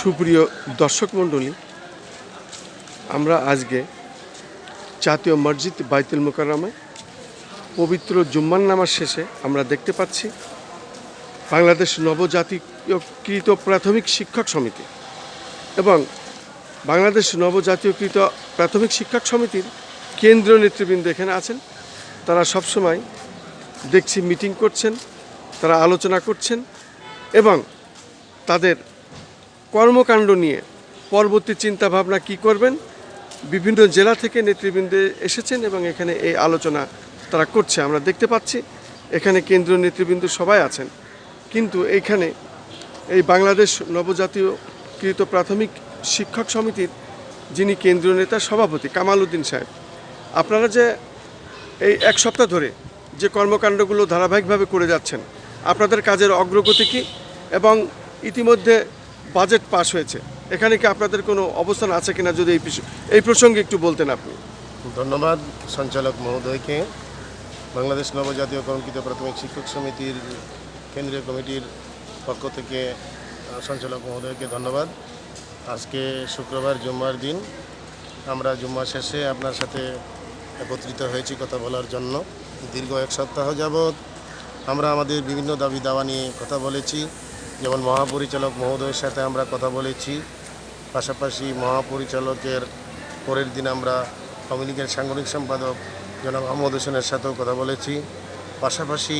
সুপ্রিয় দর্শক মণ্ডলী, আমরা আজকে জাতীয় মসজিদ বাইতুল মোকাররমায় পবিত্র জুম্মান নামার শেষে আমরা দেখতে পাচ্ছি বাংলাদেশ নবজাতীয়কৃত প্রাথমিক শিক্ষক সমিতি এবং বাংলাদেশ নবজাতীয়কৃত প্রাথমিক শিক্ষক সমিতির কেন্দ্রীয় নেতৃবৃন্দ এখানে আছেন। তারা সবসময় দেখছি মিটিং করছেন, তারা আলোচনা করছেন এবং তাদের কর্মকাণ্ড নিয়ে পরবর্তী চিন্তাভাবনা কি করবেন? বিভিন্ন জেলা থেকে নেতৃবৃন্দে এসেছেন এবং এখানে এই আলোচনা তারা করছে, আমরা দেখতে পাচ্ছি। এখানে কেন্দ্রীয় নেতৃবৃন্দ সবাই আছেন। কিন্তু এইখানে এই বাংলাদেশ নবজাতীয় কৃত প্রাথমিক শিক্ষক সমিতির যিনি কেন্দ্রীয় নেতা, সভাপতি কামাল উদ্দিন সাহেব, আপনারা যে এই এক সপ্তাহ ধরে যে কর্মকাণ্ডগুলো ধারাবাহিকভাবে করে যাচ্ছেন, আপনাদের কাজের অগ্রগতি কি? এবং ইতিমধ্যে বাজেট পাস হয়েছে। এখানে কি আপনাদের কোনো অবস্থান আছে কিনা যদি এই এই প্রসঙ্গে একটু বলতেন আপনি? ধন্যবাদ সঞ্চালক মহোদয়কে। বাংলাদেশ নবজাতীয় কলঙ্কিত প্রাথমিক শিক্ষক সমিতির কেন্দ্রীয় কমিটির পক্ষ থেকে সঞ্চালক মহোদয়কে ধন্যবাদ। আজকে শুক্রবার জুম্মার দিন। আমরা জুম্মা শেষে আপনার সাথে একত্রিত হয়েছি কথা বলার জন্য। দীর্ঘ এক সপ্তাহ যাবৎ আমরা আমাদের বিভিন্ন দাবি দাওয়া নিয়ে কথা বলেছি। যেমন মহাপরিচালক মহোদয়ের সাথে আমরা কথা বলেছি, পাশাপাশি মহাপরিচালকের পরের দিন আমরা আওয়ামী লীগের সাংগঠনিক সম্পাদক জনাব আহমদ হোসেনের সাথেও কথা বলেছি। পাশাপাশি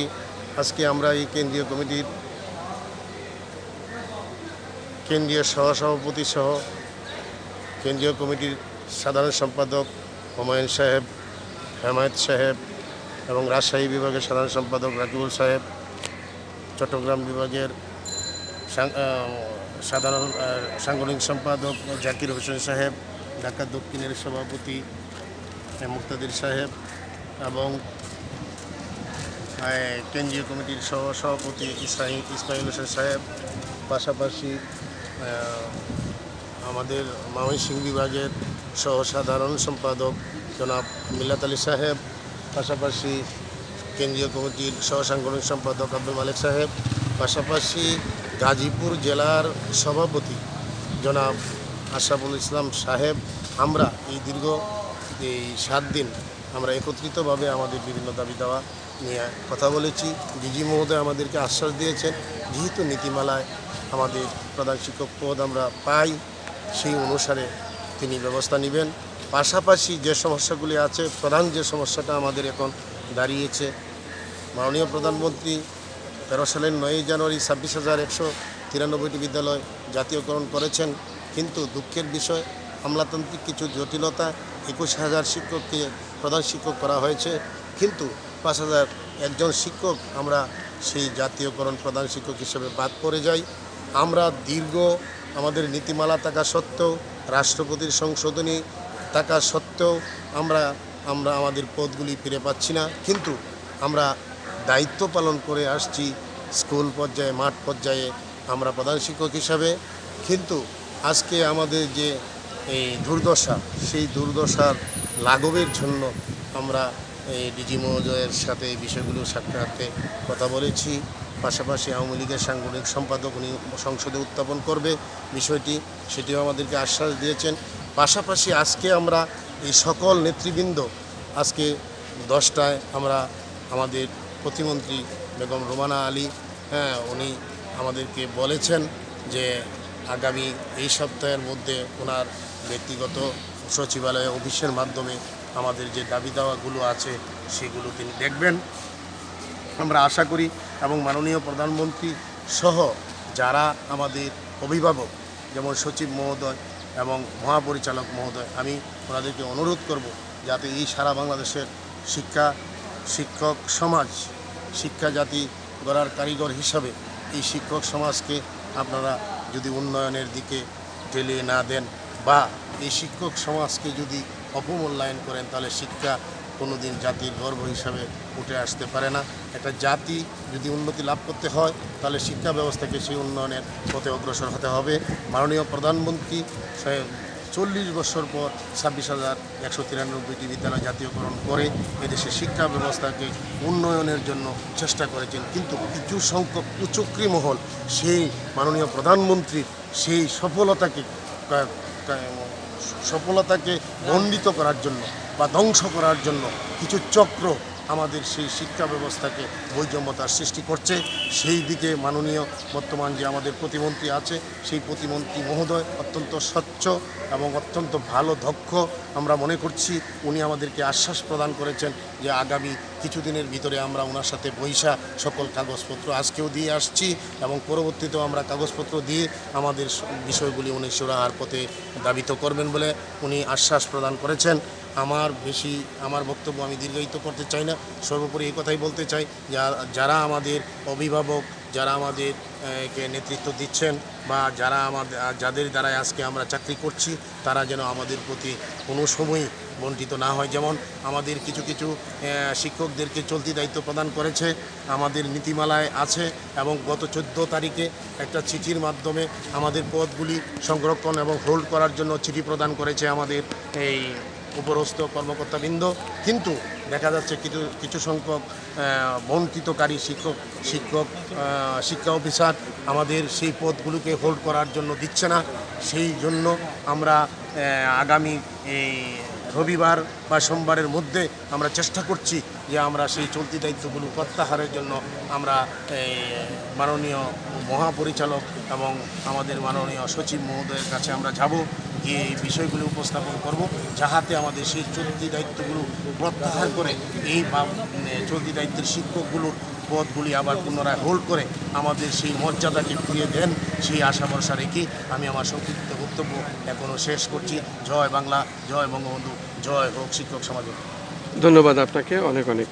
আজকে আমরা এই কেন্দ্রীয় কমিটির কেন্দ্রীয় সহসভাপতি সহ কেন্দ্রীয় কমিটির সাধারণ সম্পাদক হুমায়ুন সাহেব, হেমায়ত সাহেব এবং রাজশাহী বিভাগের সাধারণ সম্পাদক রাকিবুল সাহেব, চট্টগ্রাম বিভাগের সাধারণ সাংগঠনিক সম্পাদক জাকির হোসেন সাহেব, ঢাকা দক্ষিণের সভাপতি মুক্তাদির সাহেব এবং কেন্দ্রীয় কমিটির সহ সভাপতি ইসরাইল ইসমাইল হোসেন সাহেব। পাশাপাশি আমাদের ময়মনসিংহ বিভাগের সহ সাধারণ সম্পাদক জনাব মিল্লাত আলী সাহেব। পাশাপাশি কেন্দ্রীয় কমিটির সহ সাংগঠনিক সম্পাদক আব্দুল মালিক সাহেব। পাশাপাশি গাজীপুর জেলার সভাপতি জনাব আশরাফুল ইসলাম সাহেব, আমরা এই দীর্ঘ এই সাত দিন আমরা একত্রিতভাবে আমাদের বিভিন্ন দাবি দাওয়া নিয়ে কথা বলেছি। ডিজি মহোদয় আমাদেরকে আশ্বাস দিয়েছেন, যেহেতু নীতিমালায় আমাদের প্রধান শিক্ষক পদ আমরা পাই, সেই অনুসারে তিনি ব্যবস্থা নেবেন। পাশাপাশি যে সমস্যাগুলি আছে, প্রধান যে সমস্যাটা আমাদের এখন দাঁড়িয়েছে, মাননীয় প্রধানমন্ত্রী তেরো সালের নয়ই জানুয়ারি ছাব্বিশ হাজার একশো তিরানব্বইটি বিদ্যালয় জাতীয়করণ করেছেন। কিন্তু দুঃখের বিষয় আমলাতান্ত্রিক কিছু জটিলতা একুশ হাজার শিক্ষককে প্রধান শিক্ষক করা হয়েছে। কিন্তু পাঁচ হাজার একজন শিক্ষক আমরা সেই জাতীয়করণ প্রধান শিক্ষক হিসেবে বাদ পড়ে যাই। আমরা দীর্ঘ আমাদের নীতিমালা থাকা সত্ত্বেও, রাষ্ট্রপতির সংশোধনী থাকা সত্ত্বেও আমরা আমরা আমাদের পদগুলি ফিরে পাচ্ছি না। কিন্তু আমরা দায়িত্ব পালন করে আসছি স্কুল পর্যায়ে, মাঠ পর্যায়ে, আমরা প্রধান শিক্ষক হিসাবে। কিন্তু আজকে আমাদের যে এই দুর্দশা, সেই দুর্দশার লাঘবের জন্য আমরা এই ডিজি মহোদয়ের সাথে এই বিষয়গুলো সাক্ষাতে কথা বলেছি। পাশাপাশি আওয়ামী লীগের সাংগঠনিক সম্পাদক উনি সংসদে উত্থাপন করবে বিষয়টি, সেটিও আমাদেরকে আশ্বাস দিয়েছেন। পাশাপাশি আজকে আমরা এই সকল নেতৃবৃন্দ, আজকে দশটায় আমরা আমাদের প্রতিমন্ত্রী বেগম রোমানা আলী হ্যাঁ উনি আমাদেরকে বলেছেন যে আগামী এই সপ্তাহের মধ্যে ওনার ব্যক্তিগত সচিবালয় অফিসের মাধ্যমে আমাদের যে দাবি দাওয়াগুলো আছে সেগুলো তিনি দেখবেন। আমরা আশা করি এবং মাননীয় প্রধানমন্ত্রী সহ যারা আমাদের অভিভাবক, যেমন সচিব মহোদয় এবং মহাপরিচালক মহোদয়, আমি ওনাদেরকে অনুরোধ করব যাতে এই সারা বাংলাদেশের শিক্ষা, শিক্ষক, সমাজ শিক্ষা জাতি গড়ার কারিগর হিসাবে এই শিক্ষক সমাজকে আপনারা যদি উন্নয়নের দিকে ঠেলিয়ে না দেন বা এই শিক্ষক সমাজকে যদি অপমূল্যায়ন করেন, তাহলে শিক্ষা কোনোদিন জাতির গর্ব হিসাবে উঠে আসতে পারে না। একটা জাতি যদি উন্নতি লাভ করতে হয়, তাহলে শিক্ষা ব্যবস্থাকে সেই উন্নয়নের পথে অগ্রসর হতে হবে। মাননীয় প্রধানমন্ত্রী চল্লিশ বছর পর ছাব্বিশ হাজার একশো তিরানব্বইটি বিদ্যালয় জাতীয়করণ করে এদেশের শিক্ষা ব্যবস্থাকে উন্নয়নের জন্য চেষ্টা করেছেন। কিন্তু কিছু সংখ্যক কুচক্রী মহল, সেই মাননীয় প্রধানমন্ত্রীর সেই সফলতাকে সফলতাকে মণ্ডিত করার জন্য বা ধ্বংস করার জন্য কিছু চক্র আমাদের সেই শিক্ষা ব্যবস্থাকে বৈষম্যতার সৃষ্টি করছে। সেই দিকে মাননীয় বর্তমান যে আমাদের প্রতিমন্ত্রী আছে, সেই প্রতিমন্ত্রী মহোদয় অত্যন্ত স্বচ্ছ এবং অত্যন্ত ভালো দক্ষ। আমরা মনে করছি উনি আমাদেরকে আশ্বাস প্রদান করেছেন যে আগামী কিছুদিনের ভিতরে আমরা ওনার সাথে বৈশা সকল কাগজপত্র আজকেও দিয়ে আসছি এবং পরবর্তীতেও আমরা কাগজপত্র দিয়ে আমাদের বিষয়গুলি উনি সুরাহার পথে দাবিত করবেন বলে উনি আশ্বাস প্রদান করেছেন। আমার বেশি, আমার বক্তব্য আমি দীর্ঘায়িত করতে চাই না, সর্বোপরি এই কথাই বলতে চাই যারা আমাদের অভিভাবক, যারা আমাদের নেতৃত্ব দিচ্ছেন বা যারা আমাদের যাদের দ্বারাই আজকে আমরা চাকরি করছি, তারা যেন আমাদের প্রতি কোনো সময়ই বঞ্চিত না হয়। যেমন আমাদের কিছু কিছু শিক্ষকদেরকে চলতি দায়িত্ব প্রদান করেছে, আমাদের নীতিমালায় আছে এবং গত চোদ্দ তারিখে একটা চিঠির মাধ্যমে আমাদের পদগুলি সংরক্ষণ এবং হোল্ড করার জন্য চিঠি প্রদান করেছে আমাদের এই উপরস্থ কর্মকর্তাবৃন্দ, কিন্তু দেখা যাচ্ছে কিছু কিছু সংখ্যক বঞ্চিতকারী শিক্ষক শিক্ষক শিক্ষা অফিসার আমাদের সেই পদগুলোকে হোল্ড করার জন্য দিচ্ছে না। সেই জন্য আমরা আগামী এই রবিবার বা সোমবারের মধ্যে আমরা চেষ্টা করছি যে আমরা সেই চলতি দায়িত্বগুলো প্রত্যাহারের জন্য আমরা মাননীয় মহাপরিচালক এবং আমাদের মাননীয় সচিব মহোদয়ের কাছে আমরা যাব। গিয়ে এই বিষয়গুলো উপস্থাপন করব, যাহাতে আমাদের সেই চলতি দায়িত্বগুলো প্রত্যাহার করে এই চলতি দায়িত্বের শিক্ষকগুলোর পদগুলি আবার পুনরায় হোল্ড করে আমাদের সেই মর্যাদাকে ফিরিয়ে দেন, সেই আশা ভরসা রেখে আমি আমার সংক্ষিপ্ত বক্তব্য এখনও শেষ করছি। জয় বাংলা, জয় বঙ্গবন্ধু, জয় হোক শিক্ষক সমাজে ধন্যবাদ আপনাকে, অনেক অনেক।